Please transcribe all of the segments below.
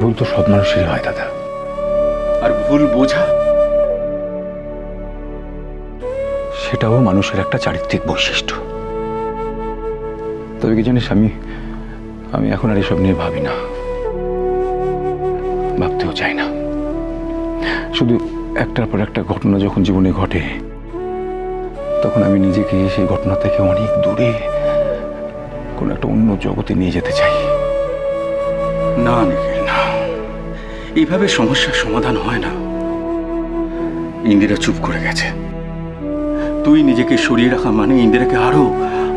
ভুল তো সব মানুষেরই হয় দাদা। আর ভুল বোঝা? সেটাও মানুষের একটা চারিত্রিক বৈশিষ্ট্য। তবে কি জানিস আমি আমি এখন আর এসব নিয়ে ভাবি না। ভাবতেও চাই না। শুধু একটার পর একটা ঘটনা যখন জীবনে ঘটে তখন আমি নিজেকে সেই ঘটনা থেকে অনেক দূরে কোনো একটা অন্য জগতে নিয়ে যেতে চাই। না নিখিল না এইভাবে সমস্যার সমাধান হয় না। ইন্দিরা চুপ করে গেছে। তুই নিজেকে সরিয়ে রাখা মানে ইন্দিরাকে আরও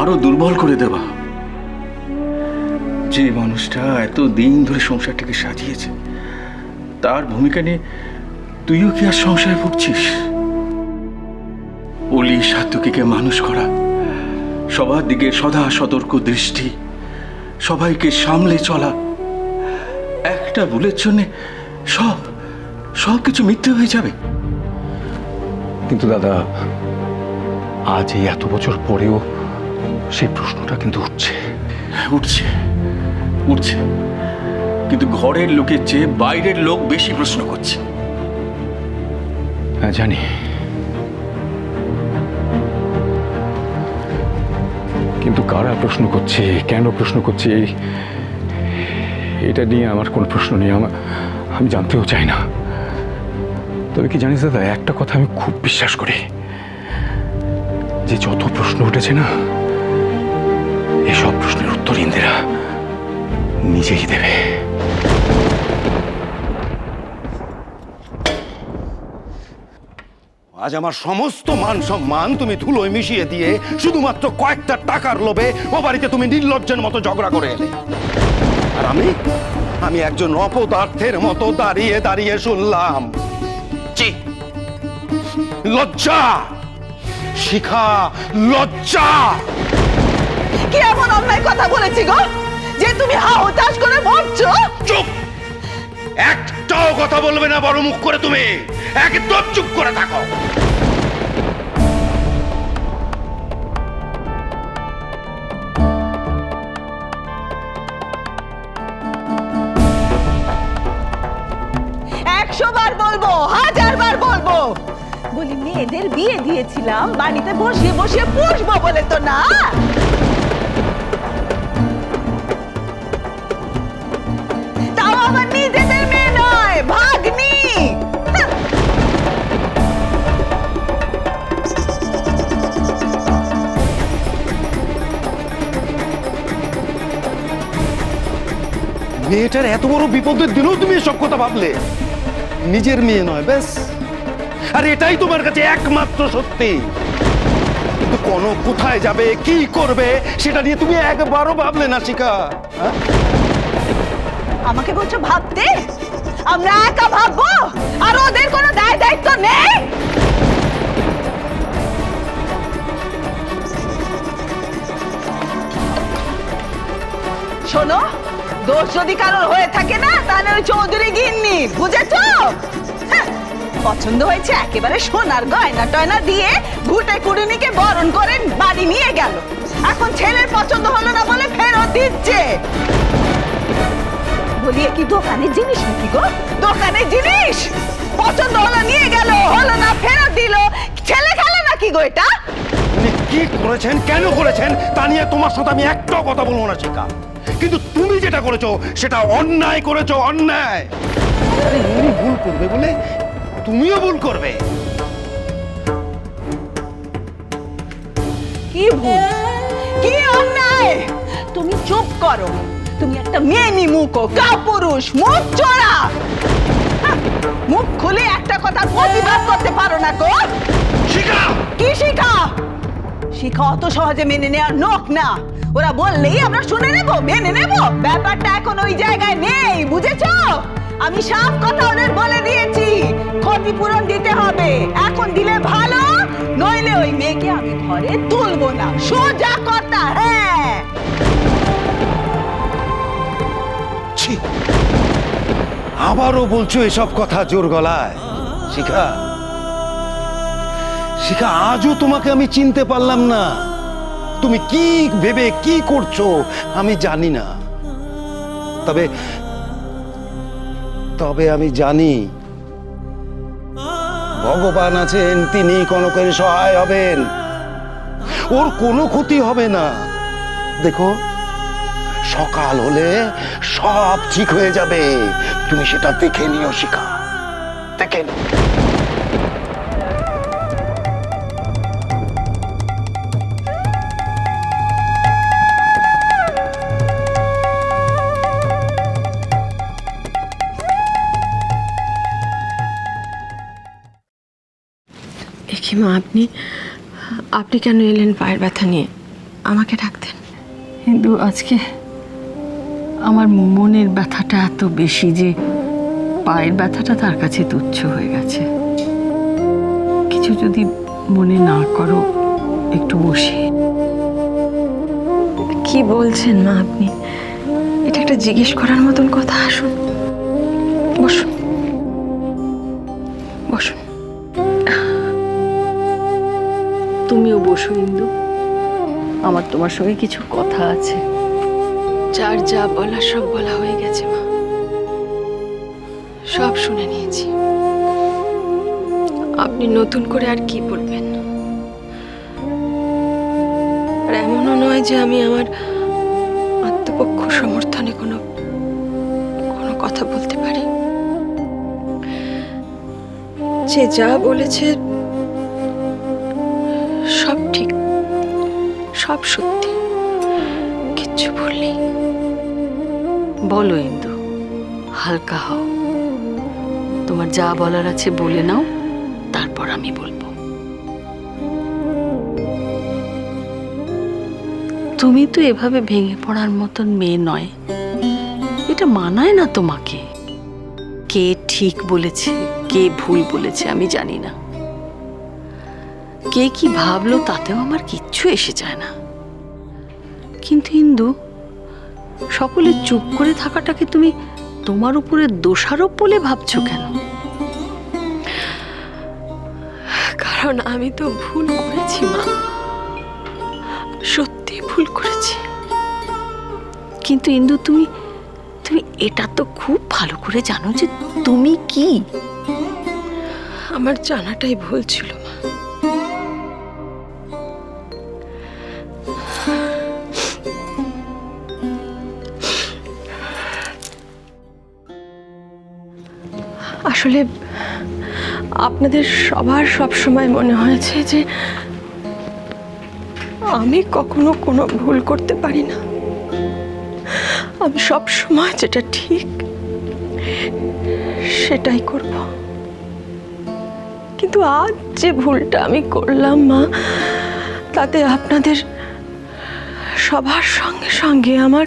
আরও দুর্বল করে দেবা যে মানুষটা এত দিন ধরে সংসারটাকে সাজিয়েছে, তার ভূমিকা নিয়ে তুইও কি আর সংসারে ভুগছিস? অলি সাত্তুকিকে মানুষ করা, সবার দিকে সদা সতর্ক দৃষ্টি, সবাইকে সামলে চলা একটা ভুলের জন্যে সব সব কিছু মিথ্যে হয়ে যাবে। কিন্তু দাদা আজ এই এত বছর পরেও সেই প্রশ্নটা কিন্তু উঠছে। উঠছে উঠছে। কিন্তু ঘরের লোকের চেয়ে বাইরের লোক বেশি প্রশ্ন করছে। হ্যাঁ জানি। কিন্তু কারা প্রশ্ন করছে কেন প্রশ্ন করছে এটা নিয়ে আমার কোনো প্রশ্ন নেই, আমার আমি জানতেও চাই না। তবে কি জানিস দাদা, একটা কথা আমি খুব বিশ্বাস করি। যে যত প্রশ্ন উঠেছে না এসব প্রশ্নের উত্তর ইন্দিরা নিজেই দেবে। আজ আমার সমস্ত মান সম্মান তুমি ধুলোয় মিশিয়ে দিয়ে শুধুমাত্র কয়েকটা টাকার লোভে ও বাড়িতে তুমি নির্লজ্জের মতো ঝগড়া করে এলে। আর আমি? আমি একজন অপদার্থের মতো দাঁড়িয়ে দাঁড়িয়ে শুনলাম। লজ্জা! শিখা লজ্জা! কি এমন অন্যায় কথা বলেছি গো? যে তুমি হা হতাশ করে মরছো? চুপ! একটাও কথা বলবে না বড় মুখ করে তুমি। একদম চুপ করে থাকো। বলব বলব। বলি, মেয়েদের বিয়ে দিয়েছিলাম, বাড়িতে পুষবো বলে তো না। মেয়েটার এত বড় বিপদের দিনেও তুমি এসব কথা ভাবলে? নিজের মেয়ে নয়, ব্যাস। আর এটাই তোমার কাছে একমাত্র সত্যি। কিন্তু কোন কোথায় যাবে, কি করবে, সেটা নিয়ে তুমি একবারও ভাবলে না, শিখা। হ্যাঁ? আমাকে বলছো ভাবতে? আমরা একা ভাববো? আর ওদের কোনো দায় দায়িত্ব নেই? শোনো দোষ যদি কারোর হয়ে থাকে না তাহলে ওই চৌধুরী গিন্নি বুঝেছ? হ্যাঁ, পছন্দ হয়েছে একেবারে সোনার গয়না টয়না দিয়ে ঘুটে কুড়ুনিকে বরণ করে বাড়ি নিয়ে গেল। এখন ছেলের পছন্দ হলো না বলে ফেরত দিচ্ছে। বলি কি দোকানের জিনিস নাকি গো? দোকানের জিনিস! পছন্দ হলো নিয়ে গেল হলো না ফেরত দিল। ছেলে খেলে নাকি গো এটা? উনি কি করেছেন কেন করেছেন তা নিয়ে তোমার সাথে আমি একটাও কথা বলব না শিখা। কিন্তু তুমি যেটা করেছ সেটা অন্যায় করেছ অন্যায়। উনি ভুল করবে বলে তুমিও ভুল করবে। কি ভুল? কি অন্যায়? তুমি চুপ করো। তুমি একটা মেয়ে মুখো কাপুরুষ মুখ চোরা। মুখ খুলে একটা কথা প্রতিবাদ করতে পারো না গো। শিখা! কি শিখা? শিখা অত সহজে মেনে নেওয়ার নোক না। ওরা বললেই আমরা শুনে নেব, মেনে নেব। ব্যাপারটা এখন ওই জায়গায় নেই, বুঝেছ? আমি সব কথা ওদের বলে দিয়েছি, ক্ষতিপূরণ দিতে হবে। এখন দিলে ভালো, নইলে ওই মেয়েকে আমি ঘরে তুলবো না। সোজা কথা হ্যাঁ। আবারও বলছো এসব কথা জোর গলায়? শিখা। শিখা, আজও তোমাকে আমি চিনতে পারলাম না। তুমি কি ভেবে কি করছ আমি জানি না। তবে তবে আমি জানি ভগবান আছেন, তিনি কনকের সহায় হবেন। ওর কোনো ক্ষতি হবে না। দেখো, সকাল হলে সব ঠিক হয়ে যাবে। তুমি সেটা দেখে নিও, শিখা। মা আপনি? আপনি কেন এলেন পায়ের ব্যথা নিয়ে? আমাকে ডাকতেন। কিন্তু আজকে আমার মনের ব্যথাটা এত বেশি যে পায়ের ব্যথাটা তার কাছে তুচ্ছ হয়ে গেছে। কিছু যদি মনে না করো একটু বসে। কি বলছেন মা আপনি? এটা একটা জিজ্ঞেস করার মতন কথা আসুন। বসুন। বসুন। তুমিও বসো, ইন্দু। আমার তোমার সঙ্গে কিছু কথা আছে। যার যা বলা, সব বলা হয়ে গেছে, মা। সব শুনে নিয়েছি। আপনি নতুন করে আর কি বলবেন? আর এমনও নয় যে আমি আমার আত্মপক্ষ সমর্থনে কোনো কোনো কথা বলতে পারি। যে যা বলেছে সব ঠিক, সব সত্যি। কিচ্ছু নেই বলো ইন্দু, হালকা হও। তোমার যা বলার আছে বলে নাও, তারপর আমি বলব। তুমি তো এভাবে ভেঙে পড়ার মতন মেয়ে নয়। এটা মানায় না তোমাকে। কে ঠিক বলেছে, কে ভুল বলেছে আমি জানি না। কে কি ভাবলো তাতেও আমার কিচ্ছু এসে যায় না। কিন্তু ইন্দু, সকলে চুপ করে থাকাটাকে তুমি তোমার উপরে দোষারোপ বলে ভাবছ কেন? কারণ আমি তো ভুল করেছি, মা। সত্যি ভুল করেছি। কিন্তু ইন্দু, তুমি তুমি এটা তো খুব ভালো করে জানো যে তুমি কি। আমার জানাটাই ভুল ছিল। আসলে আপনাদের সবার সব সময় মনে হয়েছে যে আমি কখনো কোনো ভুল করতে পারি না। আমি সব সময় যেটা ঠিক, সেটাই করব। কিন্তু আজ যে ভুলটা আমি করলাম, মা, তাতে আপনাদের সবার সঙ্গে সঙ্গে আমার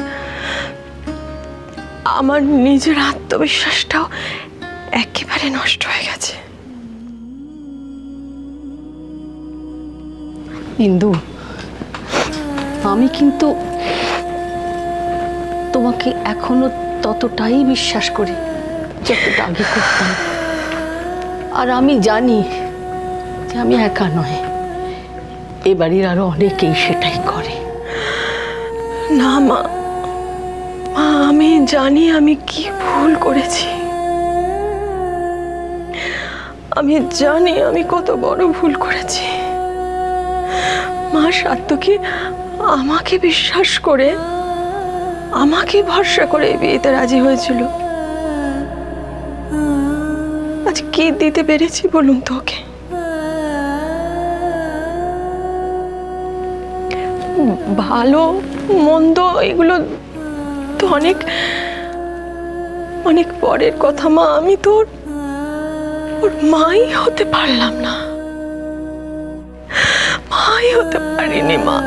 আমার নিজের আত্মবিশ্বাসটাও একেবারে নষ্ট হয়ে গেছে। ইন্দু আমি কিন্তু তোমাকে এখনও ততটাই বিশ্বাস করি যতটা আগে করতাম। আর আমি জানি যে আমি একা নয় এ বাড়ির আরও অনেকেই সেটাই করে। না মা মা আমি জানি আমি কি ভুল করেছি। আমি জানি আমি কত বড় ভুল করেছি। মা সাত্তকে আমাকে বিশ্বাস করে, আমাকে ভরসা করে বিয়েতে রাজি হয়েছিল। আজ কি দিতে পেরেছি বলুন তো ওকে? ভালো, মন্দ, এগুলো তো অনেক অনেক পরের কথা মা, আমি তো ওর- মাই হতে পারলাম না। মাই হতে পারিনি মা।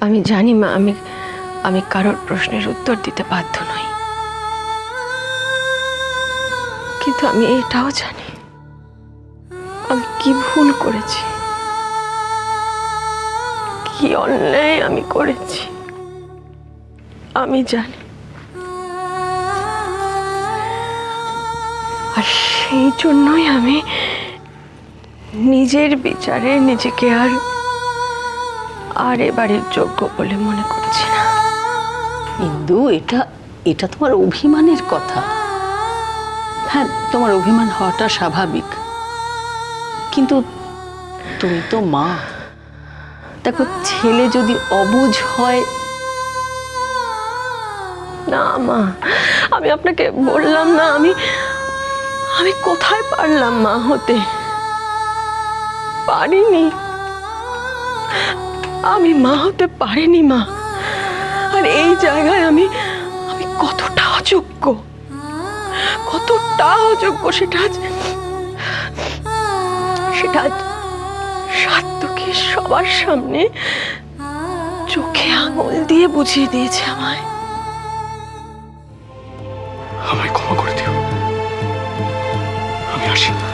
আমি জানি মা আমি আমি কারোর প্রশ্নের উত্তর দিতে বাধ্য নই। কিন্তু আমি এটাও জানি, আমি কি ভুল করেছি? কি অন্যায় আমি করেছি? আমি জানি। আর সেই জন্যই আমি নিজের বিচারে নিজেকে আর আর এবারের যোগ্য বলে মনে করছি। ইন্দু এটা এটা তোমার অভিমানের কথা। হ্যাঁ তোমার অভিমান হওয়াটা স্বাভাবিক। কিন্তু তুমি তো মা। দেখো, ছেলে যদি অবুঝ হয় না, মা, আমি আপনাকে বললাম না, আমি আমি কোথায় পারলাম মা হতে? পারিনি। আমি মা হতে পারিনি, মা। আর এই জায়গায় আমি আমি কতটা অযোগ্য? কতটা অযোগ্য? সেটা আজ সেটা আজ সাত্যকে সবার সামনে চোখে আঙুল দিয়ে বুঝিয়ে দিয়েছে আমায়। আমায় ক্ষমা করে দিও। আমি আসি